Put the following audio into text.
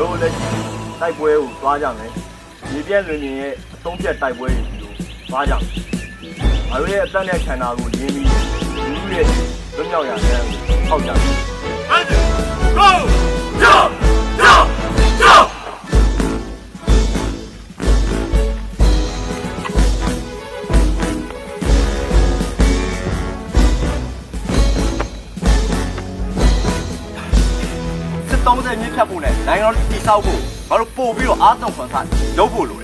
တို့လက်ရှိတိုက်ပွဲကိုသွားကြမယ်မြေပြန့်လွင်နေရဲ့အသုံးပြတ်တိုက်ပွဲတွေဒီလိုသွားကြမယ်ငါတို့ရဲ့အသက်နဲ့ခန္ဓာကိုရင်းပြီးလူလူရဲ့လွတ်မြောက်ရာလမ်းကိုထောက်ကြမယ် 30မြင့်ဖြတ်ဖို့နဲ့နိုင်ငံတော်တည်ဆောက်ဖို့ငါတို့ပို့ပြီးတော့အားသွန်ခွန်ဆိုင်လုပ်ဖို့လိုတယ်